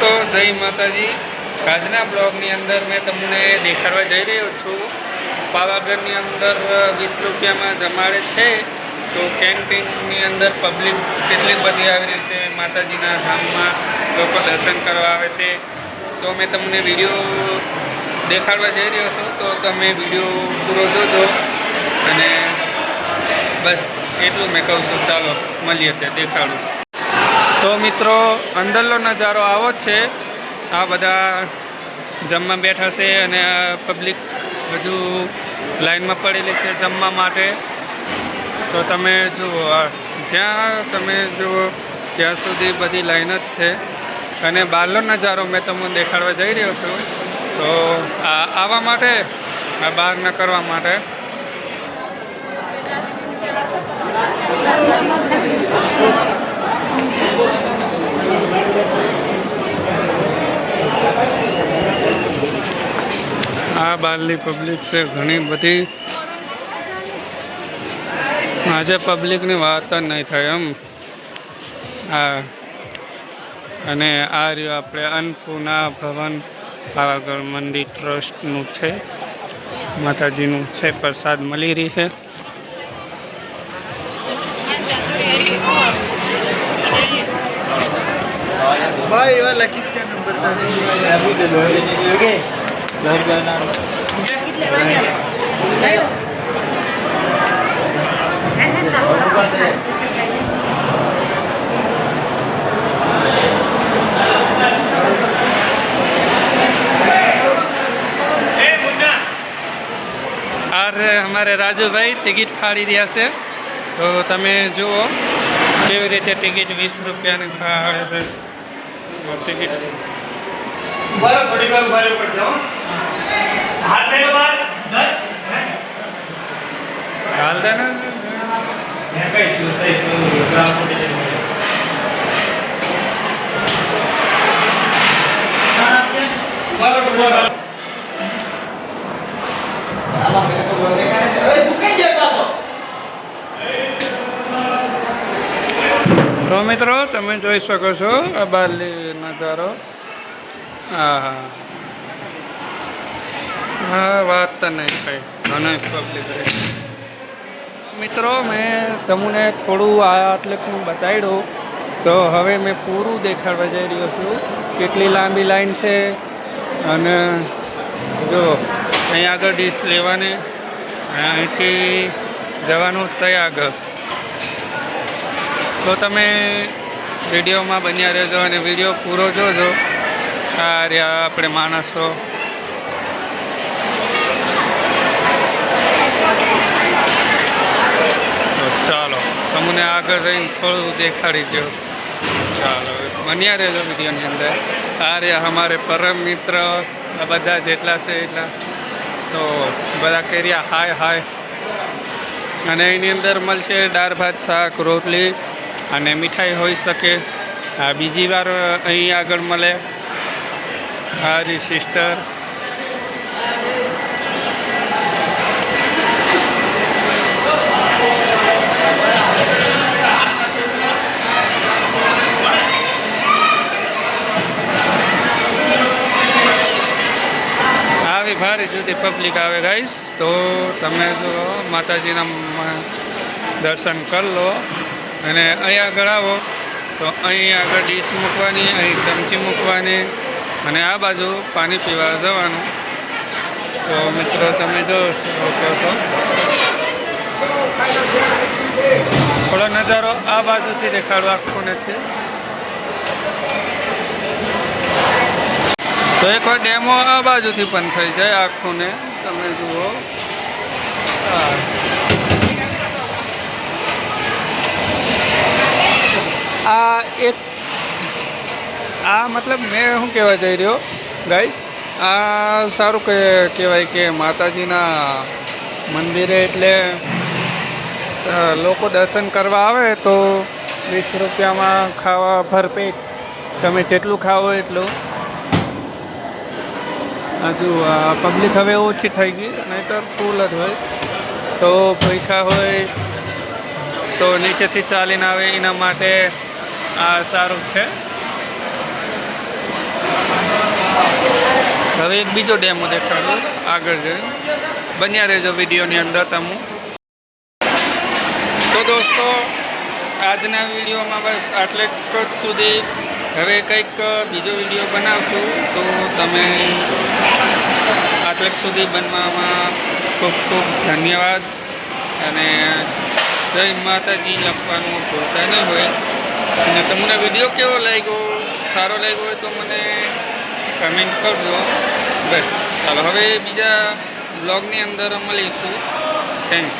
દોસ્તો જય માતાજી. આજના બ્લોગની અંદર મેં તમને દેખાડવા જઈ રહ્યો છું. પાવાગઢની અંદર વીસ રૂપિયામાં જમાડે છે. તો કેન્ટીનની અંદર પબ્લિક કેટલી બધી આવી રહી છે. માતાજીના ધામમાં લોકો દર્શન કરવા આવે છે. તો મેં તમને વીડિયો દેખાડવા જઈ રહ્યો છું. તો તમે વીડિયો પૂરો જોજો. અને બસ એટલું મેં કહું છું. ચાલો, મળીએ તે દેખાડું. તો મિત્રો, અંદરનો નજારો આવો જ છે. આ બધા જમવા બેઠા છે અને પબ્લિક હજુ લાઈનમાં પડેલી છે જમવા માટે. તો તમે જુઓ જ્યાં તમે જુઓ, ત્યાં સુધી બધી લાઈન જ છે. અને બહારનો નજારો મેં તમને દેખાડવા જઈ રહ્યો છું. તો આ આવવા માટે, આ બહાર ન કરવા માટે. આ બહારની પબ્લિક છે, ઘણી બધી. આજે પબ્લિકની વાત જ નહીં થાય એમ. આ અને આ રહ્યું આપણે અન્નપૂર્ણા ભવન, પાવાગઢ મંદિર ટ્રસ્ટનું છે. માતાજીનું છે, પ્રસાદ મળી રહી છે. ભાઈ, એવા લખીશ કે નંબર આર અમારે રાજુભાઈ ટિકિટ ફાડી રહ્યા છે. તો તમે જુઓ કેવી રીતે ટિકિટ વીસ રૂપિયાની ફાળે છે. ટિકિટ ઊભા રહો થોડી વાર ઊભા રહેવું પડશે હાથ લઈને બહાર. હાલ દે ને? મેં કઈ જોતા જોતા પડી તો મિત્રો તમે જોઈ શકો છો આ બારલી નજારો. હા હા વાત તો નહીં થાય ઘણા પબ્લિક રહે. મિત્રો, મેં તમને થોડું આ એટલે હું બતાવ્યું તો હવે મેં પૂરું દેખાડવા જઈ રહ્યો છું. કેટલી લાંબી લાઈન છે. અને જો, અહીં આગળ ડીશ લેવાની. અહીંથી જવાનું ત્યાં આગળ. તો તમે વિડીયોમાં બન્યા રહેજો અને વીડિયો પૂરો જોજો. આ રહ્યા આપણે માણસો. તો ચાલો, તમને આગળ જઈને થોડું દેખાડી દો ચાલો, બન્યા રહેજો વિડીયોની અંદર. આ રહ્યા અમારે પરમ મિત્ર, આ બધા જેટલા છે એટલા. તો બધા કર્યા હાય હાય. અને એની અંદર મળશે દાળ, ભાત, શાક, રોટલી. અને મીઠાઈ હોઈ શકે. આ બીજી વાર અહીં આગળ મળે. હારી સિસ્ટર આવી ભારી જુદી પબ્લિક આવે ગાઈશ તો તમે જો માતાજીના દર્શન કરી લો. અને અહીં આગળ આવો. તો અહીં આગળ ડીશ મૂકવાની, અહીં ચમચી મૂકવાની. અને આ બાજુ પાણી પીવા જવાનું. તો મિત્રો, તમે જો છો? થોડો નજારો આ બાજુથી દેખાડો આખો નથી તો એકવાર ડેમો આ બાજુથી પણ થઈ જાય આખું ને તમે જુઓ. આ એક આ મતલબ મેં શું કહેવા જઈ રહ્યો? ગાઈશ આ સારું કે કહેવાય કે માતાજીના મંદિરે એટલે લોકો દર્શન કરવા આવે તો વીસ રૂપિયામાં ખાવા ભરપેટ. તમે જેટલું ખાવો એટલું. હજુ પબ્લિક હવે ઓછી થઈ ગઈ, નહીંતર ફૂલ જ હોય. તો ભૂખા હોય તો નીચેથી ચાલીને આવે એના માટે આ સારું છે. હવે એક બીજો ડેમો દેખાડું. આગળ જઈને બન્યા રહેજો વિડીયોની અંદર તમે. તો દોસ્તો, આજના વિડીયોમાં બસ આટલે જ સુધી. હવે કંઈક બીજો વીડિયો બનાવશું. તો તમે આટલેક સુધી બનવામાં ખૂબ ખૂબ ધન્યવાદ. અને જય માતાજી લખવાનું ભૂલતા નહીં હોય. અને તમને વીડિયો કેવો લાગ્યો? સારો લાગ્યો હોય તો મને કમેન્ટ કરજો. બસ ચાલો હવે બીજા બ્લોગની અંદર મળીશું. થેન્ક